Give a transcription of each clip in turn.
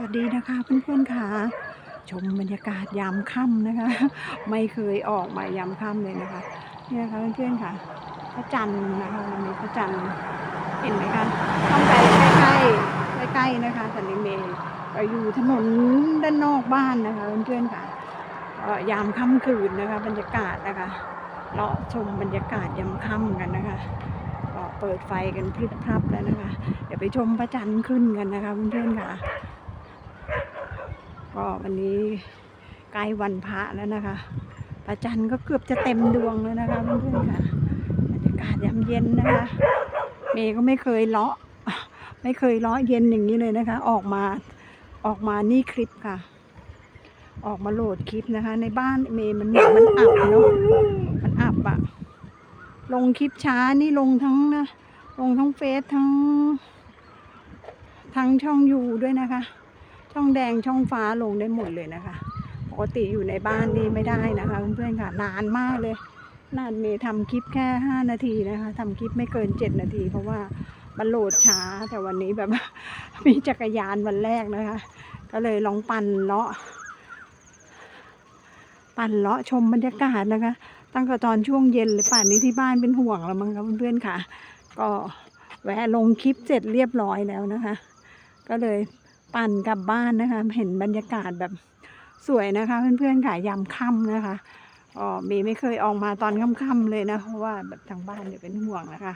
วัสดีนะคะเพื่อนๆค่ะ ชมบรรยากาศยามค่ำนะคะ ไม่เคยออกมายามค่ำเลยนะคะเนี่ยนะคะเพื่อนๆค่ะ พระจันทร์นะคะวันนี้พระจันทร์เห็นไหมคะต้องไปใกล้ๆใกล้ๆนะคะสันนิเมย์ก็อยู่ถนนด้านนอกบ้านนะคะเพื่อนๆค่ะก็ยามค่ำคืนนะคะ บรรยากาศนะคะเลาะชมบรรยากาศยามค่ำกันนะคะก็เปิดไฟกันพรึบพรับแล้วนะคะ เดี๋ยวไปชมพระจันทร์ขึ้นกันนะคะเพื่อนๆค่ะ ก็วันนี้ใกล้วันพระแล้วนะคะพระจันทร์ก็เกือบจะเต็มดวงแล้วนะคะเพื่อนๆค่ะบรรยากาศยามเย็นนะคะเมย์ก็ไม่เคยเลาะไม่เคยเลาะเย็นอย่างนี้เลยนะคะ ออกมาออกมานี่คลิปค่ะ ออกมาโหลดคลิปนะคะ ในบ้านเมย์มันมันอับเนาะมันอับอะลงคลิปช้านี่ลงทั้งนะลงทั้งเฟซทั้งทั้งช่องยูด้วยนะคะ ช่องแดงช่องฟ้าลงได้หมดเลยนะคะ ปกติอยู่ในบ้านนี่ไม่ได้นะคะ เพื่อนๆค่ะนานมากเลยนานเมย์ทำคลิปแค่ห้านาทีนะคะทำคลิปไม่เกินเจ็ดนาที เพราะว่ามันโหลดช้าแต่วันนี้แบบมีจักรยานวันแรกนะคะ ก็เลยลองปั่นเลาะ ปั่นเลาะชมบรรยากาศนะคะ ตั้งแต่ตอนช่วงเย็นเลยป่านนี้ที่บ้านเป็นห่วงแล้วมั้งคะเพื่อนๆค่ะ ก็แวะลงคลิปเสร็จเรียบร้อยแล้วนะคะ ก็เลย ปั่นกลับบ้านนะคะ เห็นบรรยากาศแบบสวยนะคะ เพื่อนๆค่ะยามค่ำนะคะอ๋อเมย์ไม่เคยออกมาตอนค่ำๆเลยนะเพราะว่าแบบทางบ้านเดี๋ยวเป็นห่วงนะคะ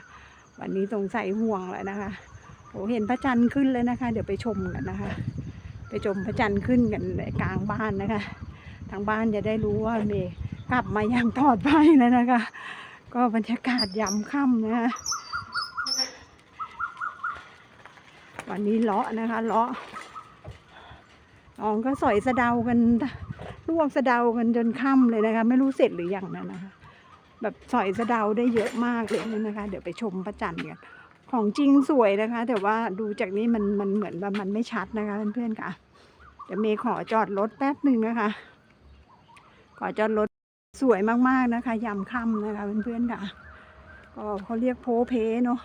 วันนี้สงสัยห่วงแล้วนะคะโอ้เห็นพระจันทร์ขึ้นเลยนะคะ เดี๋ยวไปชมกันนะคะ ไปชมพระจันทร์ขึ้นกันในกลางบ้านนะคะ ทางบ้านจะได้รู้ว่าเมย์กลับมาอย่างปลอดภัยแล้วนะคะ ก็บรรยากาศยามค่ำนะคะ วันนี้เลาะนะคะเลาะน้องก็สอยสะเดากันลวกสะเดากันจนค่ำเลยนะคะ ไม่รู้เสร็จหรือยังนะนะคะ แบบสอยสะเดาได้เยอะมากเลยนะคะ เดี๋ยวไปชมพระจันกันของจริงสวยนะคะ แต่ว่าดูจากนี้มันมันเหมือนว่ามันไม่ชัดนะคะเพื่อนๆค่ะเดี๋ยวเมย์ขอจอดรถแป๊บหนึ่งนะคะ ขอจอดรถสวยมากๆนะคะยามค่ำนะคะเพื่อนๆค่ะก็เขาเรียกโพเพเนาะ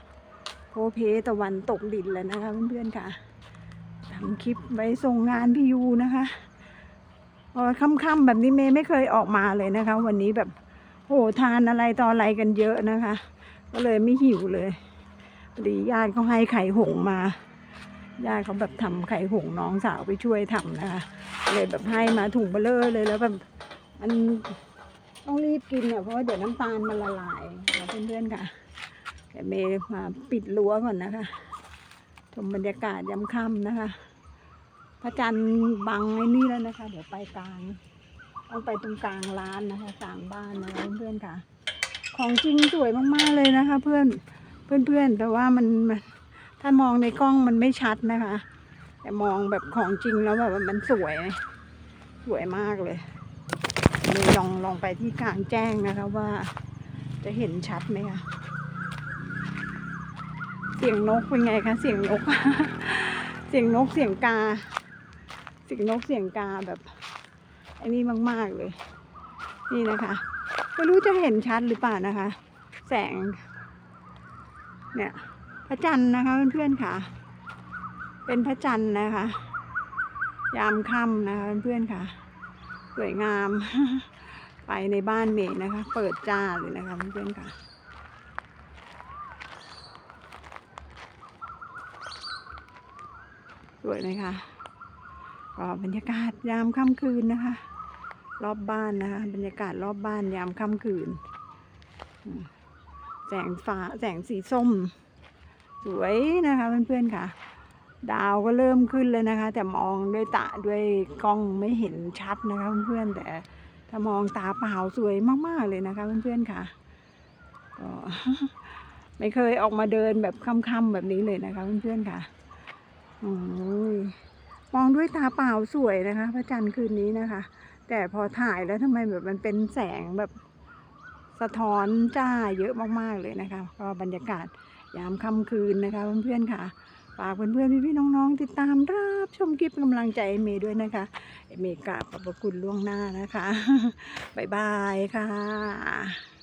เพตะวันตกดินเลยนะคะเพื่อนๆค่ะทำคลิปไว้ส่งงานพี่ยูนะคะพอค่ำๆแบบนี้เมย์ไม่เคยออกมาเลยนะคะ วันนี้แบบโอ้ทานอะไรต่ออะไรกันเยอะนะคะ ก็เลยไม่หิวเลยพอดีญาติเขาให้ไข่หงมาญาติเขาแบบทำไข่หงน้องสาวไปช่วยทำนะคะเลยแบบให้มาถุงเบลเลอร์เลยแล้วแบบมันต้องรีบกินเนี่ยเพราะว่าเดี๋ยวน้ำตาลมันละลายเพื่อนๆค่ะ แต่เมย์มาปิดรั้วก่อนนะคะชมบรรยากาศยามค่ำนะคะ พระจันทร์บังไอ้นี่แล้วนะคะ เดี๋ยวไปกลางต้องไปตรงกลางร้านนะคะกลางบ้านนะคะเพื่อนๆค่ะ ของจริงสวยมากๆเลยนะคะ เพื่อนเพื่อนๆแต่ว่ามันมันถ้ามองในกล้องมันไม่ชัดนะคะ แต่มองแบบของจริงแล้วแบบมันสวย สวยมากเลยเมย์ลองลองไปที่กลางแจ้งนะคะว่าจะเห็นชัดไหมคะ เสียงนกเป็นไงคะเสียงนก เสียงนกเสียงกา เสียงนกเสียงกาแบบไอ้นี่มาก ๆเลย นี่นะคะไม่รู้จะเห็นชัดหรือเปล่านะคะ แสง เนี่ยพระจันทร์นะคะเพื่อนๆค่ะ เป็นพระจันทร์นะคะ ยามค่ำนะคะเพื่อนๆค่ะ สวยงาม ไปในบ้านเมย์นะคะ เปิดจ้าเลยนะคะเพื่อนๆค่ะ สวยไหมคะก็บรรยากาศยามค่ำคืนนะคะ รอบบ้านนะคะ บรรยากาศรอบบ้านยามค่ำคืน แสงฟ้าแสงสีส้ม สวยนะคะเพื่อนๆค่ะ ดาวก็เริ่มขึ้นเลยนะคะ แต่มองด้วยตาด้วยกล้องไม่เห็นชัดนะคะเพื่อนๆแต่ถ้ามองตาเปล่าสวยมากๆเลยนะคะเพื่อนๆค่ะก็ไม่เคยออกมาเดินแบบค่ำๆแบบนี้เลยนะคะเพื่อนๆค่ะ โอ้ยมองด้วยตาเปล่าสวยนะคะ พระจันทร์คืนนี้นะคะ แต่พอถ่ายแล้วทำไมแบบมันเป็นแสงแบบสะท้อนจ้าเยอะมากๆเลยนะคะ ก็บรรยากาศยามค่ำคืนนะคะเพื่อนๆค่ะฝากเพื่อนๆพี่ๆน้องๆ ติดตามรับชมคลิปกำลังใจเมย์ด้วยนะคะเมย์กราบขอบพระคุณล่วงหน้านะคะ บ๊ายบายค่ะ